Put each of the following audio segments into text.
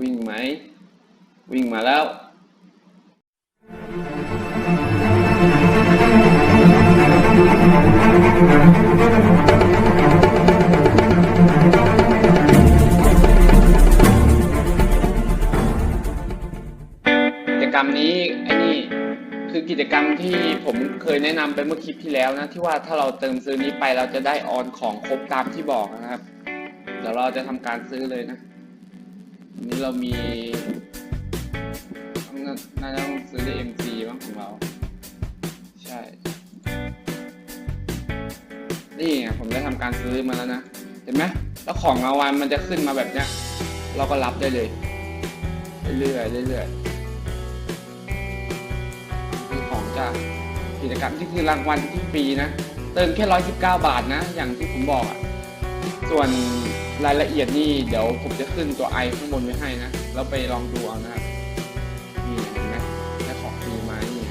วิ่งไหม วิ่งมาแล้วกิจกรรมนี้ไอ้นี่คือกิจกรรมที่ผมเคยแนะนำไปเมื่อคลิปที่แล้วนะ ที่ว่าถ้าเราเติมซื้อนี้ไปเราจะได้ออนของครบตามที่บอกนะครับ เดี๋ยวเราจะทำการซื้อเลยนะ นนี้เรามีน่าจะต้องซื้อได้ MC บ้างของเรา ใช่ นี่ไงผมได้ทำการซื้อมาแล้วนะ เห็นไหมแล้วของรางวัลมันจะขึ้นมาแบบเนี้ย เราก็รับได้เลย เรื่อยๆเรื่อยๆคือของจากกิจกรรมที่คือรางวัลที่ฟรีนะ เติมแค่ร้อยสิบเก้าบาทนะ อย่างที่ผมบอกอะ่ะ ส่วน รายละเอียดนี่เดี๋ยวผมจะขึ้นตัวไอข้างบนไว้ให้นะ แล้วไปลองดูเอานะครับนี่เห็นไหมได้ของฟรีมานี่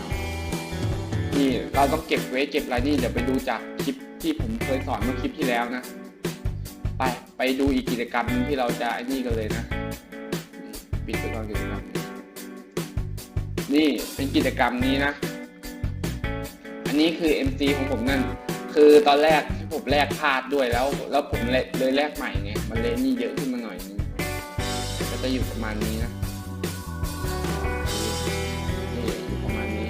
เนี่เราต้องเก็บไว้เก็บอะไรนี่เดี๋ยวไปดูจากคลิปที่ผมเคยสอนเมื่อคลิปที่แล้วนะ ไปไปดูอีกกิจกรรมนึงที่เราจะไอ้นี่กันเลยนะ ปิดไปก่อนกิจกรรมนี่เป็นกิจกรรมนี้นะ อันนี้คือ MC ของผมนั่น คือตอนแรกที่ผมแลกพลาดด้วยแล้ว แล้วผมเลยเลยแลกใหม่ไง มันเลยนี่เยอะขึ้นมาหน่อยนึงก็จะอยู่ประมาณนี้นะนี่อยู่ประมาณนี้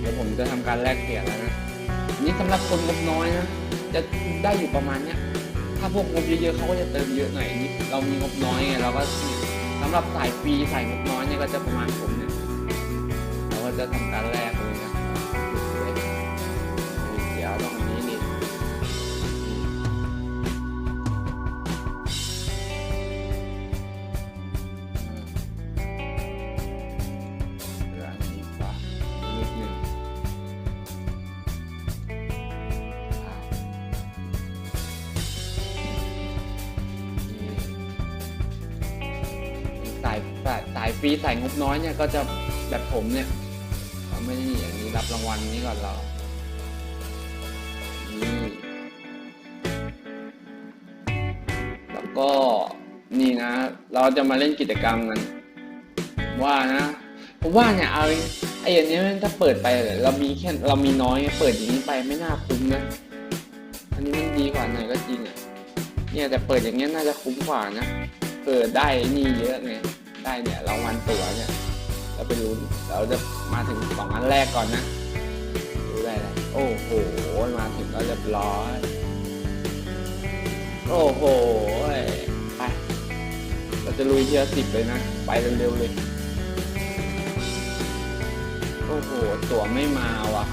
เดี๋ยวผมจะทำการแลกเปลี่ยนแล้วนะอันนี้สำหรับคนงบน้อยนะจะได้อยู่ประมาณเนี้ยถ้าพวกงบเยอะๆเขาก็จะเติมเยอะหน่อยนี่เรามีงบน้อยไงเราก็สำหรับสายฟรีสายงบน้อยเนี่ยก็จะประมาณผมเนี่ยเราก็จะทำการแลกายสายสายฟรีสายงบน้อยเนี่ยก็จะแบบผมเนี่ยไม่ได้อย่างนี้รับรางวัลนี้ก่อนเรานี่แล้วก็นี่นะ เราจะมาเล่นกิจกรรมกันว่านะผมว่าเนี่ยเอาไอ้อย่างนี้ถ้าเปิดไปเรามีแค่เรามีน้อยเปิดอย่างนี้ไปไม่น่าคุ้มนะอันนี้มันดีกว่าหน่อยก็จริงอะเนี่ยแต่เปิดอย่างเงี้ยน่าจะคุ้มกว่านะ เกิดได้นี่เยอะไงได้เนี่ยรางวัลตั๋วเนี่ยเราไปลุ้นเราจะมาถึงสองอันแรกก่อนนะดูได้เลยโอ้โหมาถึงก็เรียบร้อยโอ้โหไปเราจะลุยเทียสิบเลยนะไปเร็วๆเลยโอ้โหตั๋วไม่มาว่ะ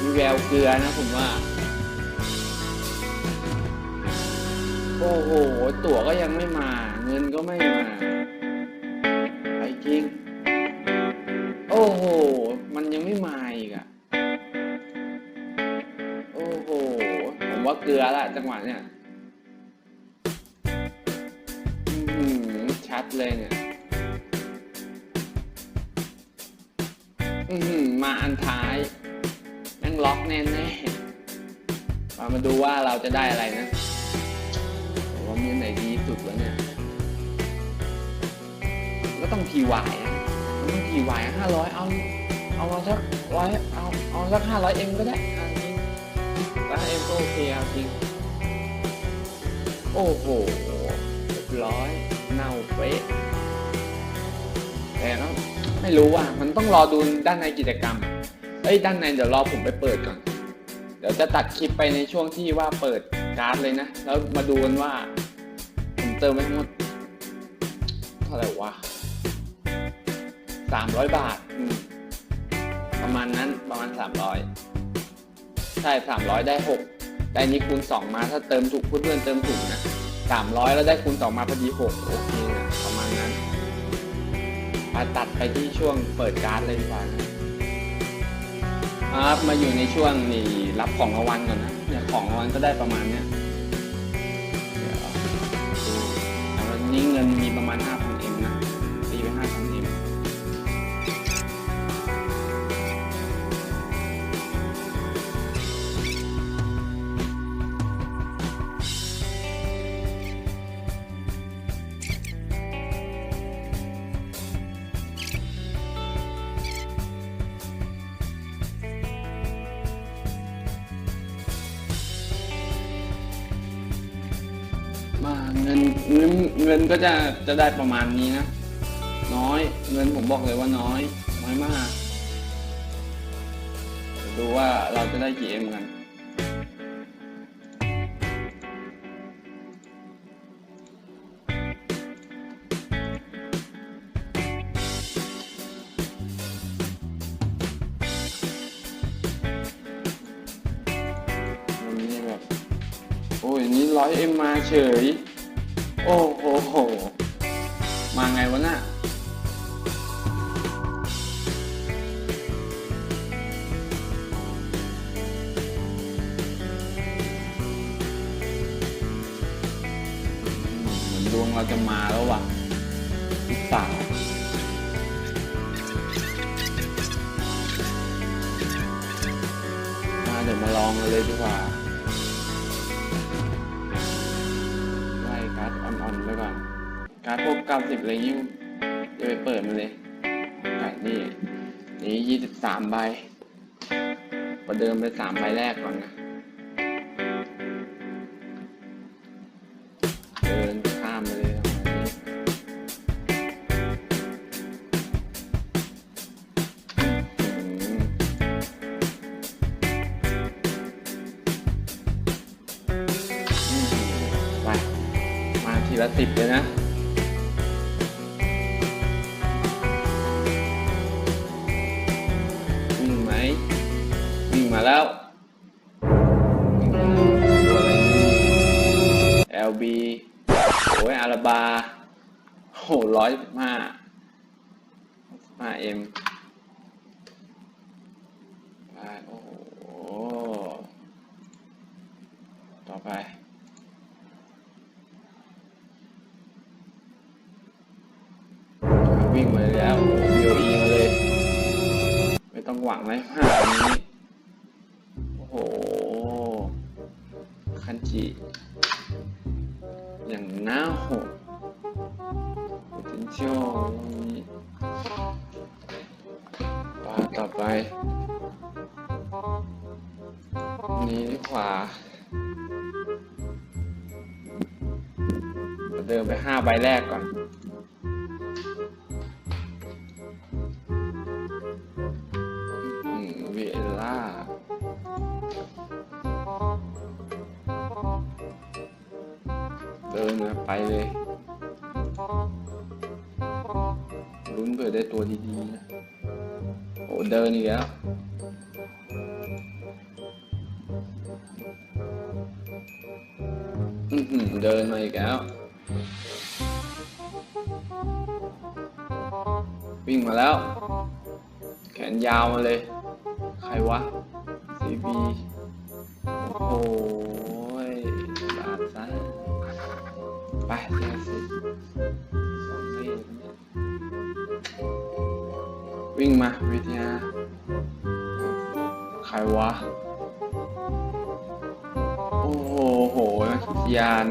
มีแววเกลือนะผมว่า โอ้โห ตั๋วก็ยังไม่มา เงินก็ไม่มาไปจริง โอ้โห มันยังไม่มาอีกอะโอ้โห ผมว่าเกลือละจังหวะเนี่ยอื้อหือชัดเลยเนี่ยอือหือมาอันท้ายแม่งล็อกแน่แน่ๆมามาดูว่าเราจะได้อะไรนะ สุดวะเนี่ยก็ต้องทีวายมันต้องทีวายห้าร้อยเอาเอามาสักร้อยเอาเอาสักห้าร้อยเอ็มก็ได้อะจริงร้อยเอ็มก็โอเคเอาจริง โอ้โหเรียบร้อยเน่าเป๊ะแต่ก็ไม่รู้ว่ามันต้องรอดูด้านในกิจกรรมเอ้ยด้านในเดี๋ยวรอผมไปเปิดก่อน เดี๋ยวจะตัดคลิปไปในช่วงที่ว่าเปิดการ์ดเลยนะ แล้วมาดูกันว่า เติมไปทั้งหมดเท่าไหร่วะสามร้อยบาท ประมาณนั้นประมาณสามร้อยใช่สามร้อยได้หกได้นี้คูณสองมาถ้าเติมถูกเพื่อนเติมถูกนะสามร้อยแล้วได้คูณสองมาพอดีหกโอเคนะประมาณนั้นมาตัดไปที่ช่วงเปิดการ์ดเลยดีกว่าครับมาอยู่ในช่วงนี่รับของรางวัลก่อนนะเนี่ยของรางวัลก็ได้ประมาณเนี้ย เงินเงินเงินก็จะจะได้ประมาณนี้นะ น้อยเงินผมบอกเลยว่าน้อย น้อยมาก ดูว่าเราจะได้กี่เอ็มกันวันนี้แบบโอ้ยนี่ร้อยเอ็มมาเฉย โอ้โหโห มาไงวะน่ะเหมือนดวงเราจะมาแล้วว่ะหรือเปล่ามาเดี๋ยวมาลองกันเลยดีกว่า การพวก90อะไรยิ่งจะไปเปิดมันเลยไก่นี่ นี่23ใบ ประเดิมไป3ใบแรกก่อนนะ เดินข้ามไปเลยไปมาทีละสิบเลยนะ LB โอ้ยอาราบาโหร้อยห้าห้าเอ็มไปโอ้โห ต่อไปวิ่งมาแล้ว BOE มาเลย ไม่ต้องหวังเลยห้าอันนี้ โอ้โห คันจิ อย่างน่าหด potential นี้ปาต่อไป นี้ดีกว่าเดินไปห้าใบแรกก่อนอืมเวล่าะไปเลยลุ้นเผื่อได้ตัวดีๆนะโอ้เดินอีกแล้วอือหือเดินมาอีกแล้ว วิ่งมาแล้ว แขนยาวมาเลย ใครวะ CB โอ้โห ไปเสียสิสองเมตรเนี่ยวิ่งมาวิทยาใครวะ โอ้โหโหนักวิยาน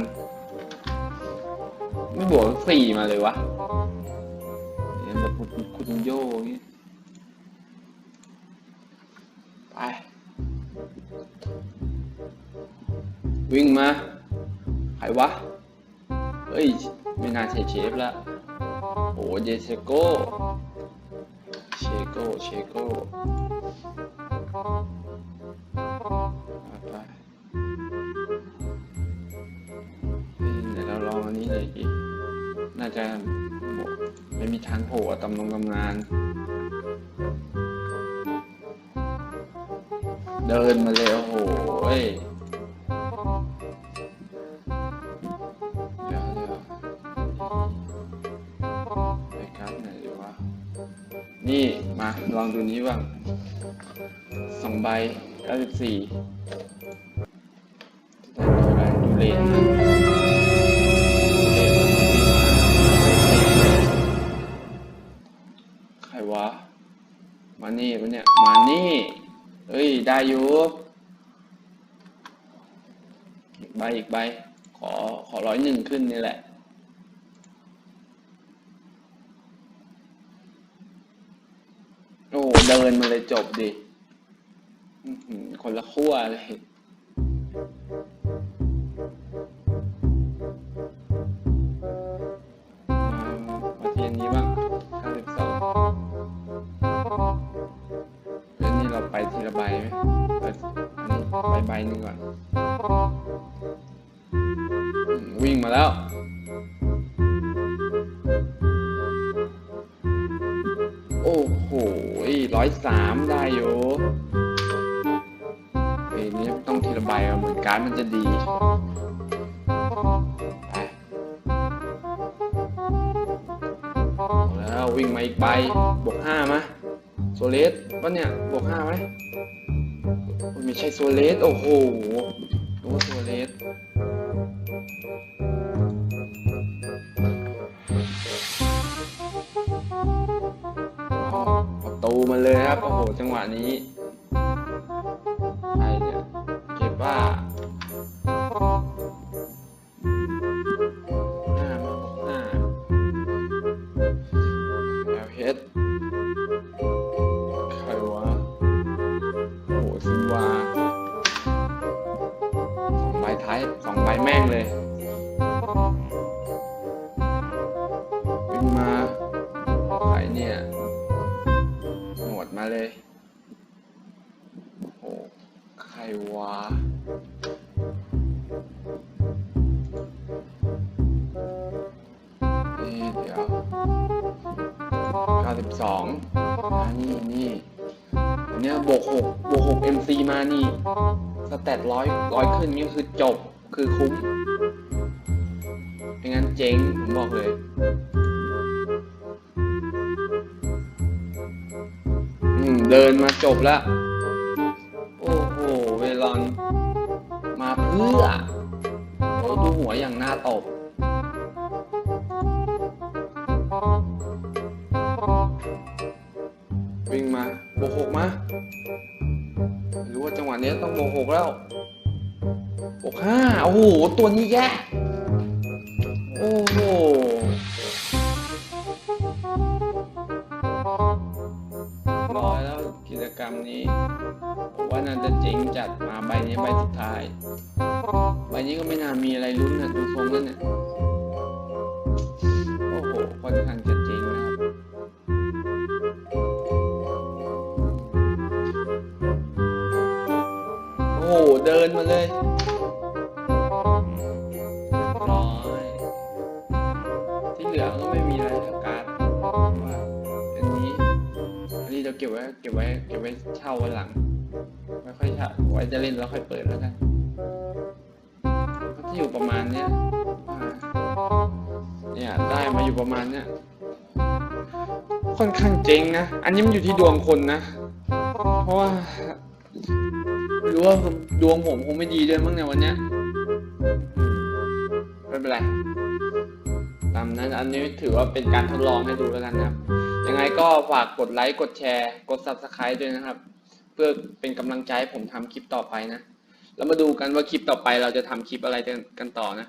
ไม่บวกสี่มาเลยวะเนี่ยแบบคุณโยอย่างงี้ไป วิ่งมา ใครวะ เฮ้ย ไม่น่าใช่เชฟละโอ้เยเชโกเชโกเชโกไปเดี๋ยวเราลองอันนี้เลยอีกน่าจะไม่มีทางโผล่อะตำลงตำนาน เดินมาเลยโอ้โห นี่มาลองดูนี้บ้างสองใบเก้าสิบสี่ดูเลนนะเลนมันวิ่งมาใครวะ มานี่ปะเนี่ย มานี่ เอ้ย ได้อยู่อีกใบอีกใบ ขอ ขอร้อยหนึ่งขึ้นนี่แหละ เดินมาเลยจบดิคนละขั้วเลยมาเทียนนี้บ้าง92เรื่อนี้เราไปทีละใบไหมไปใบใบหนึ่งก่อน วิ่งมาแล้ว ร้อยสามได้อยู่เอ้ยนี่ต้องทีละใบอะเหมือนการมันจะดีแล้ววิ่งมาอีกใบบวกห้ามาโซเลสวะเนี่ยบวกห้าไหมไม่ใช่โซเลสโอ้โหนึกว่าโซเลส มาเลยครับ โอ้โห จังหวะนี้ใครเนี่ยเก็บว่า เดี๋ยว92อ่านี่นี่อันเนี้ยบวกหกบวกหก MC มานี่สแตทร้อยร้อยขึ้นนี่คือจบคือคุ้มไม่งั้นเจ๊งผมบอกเลยอืมเดินมาจบแล้วโอ้โห เวลอน มาเพื่อโอ้ดูหัวอย่างน่าตบ ว่าจังหวกหกแล้วโบกห้าโอ้โห ตัวนี้แย่โอ้โหร้อยแล้วกิจกรรมนี้ ผมว่าน่าจะเจ๋งจัดมาใบนี้ใบสุดท้าย ใบนี้ก็ไม่น่ามีอะไรลุ้นนะดูทรงแล้วเนี่ยโอ้โหค่อนข้างจะ เดินมาเลยร้อยที่เหลือก็ไม่มีอะไรแล้วการว่าอันนี้ อันนี้เราเก็บไว้ เก็บไว้ เก็บไว้เช่าวันหลัง ไม่ค่อยเช่าไว้จะเล่นแล้วค่อยเปิดแล้วกันก็ที่อยู่ประมาณเนี้ยเนี่ยได้มาอยู่ประมาณเนี้ยค่อนข้างเจ๊งนะ อันนี้มันอยู่ที่ดวงคนนะ เพราะว่า รู้ว่าดวงผมคงไม่ดีด้วยมั้งในวันเนี้ยไม่เป็นไรตามนั้นอันนี้ถือว่าเป็นการทดลองให้ดูแล้วกันนะครับ ยังไงก็ฝากกดไลค์กดแชร์กด subscribe ด้วยนะครับ เพื่อเป็นกำลังใจให้ผมทำคลิปต่อไปนะ แล้วมาดูกันว่าคลิปต่อไปเราจะทำคลิปอะไรกันต่อนะ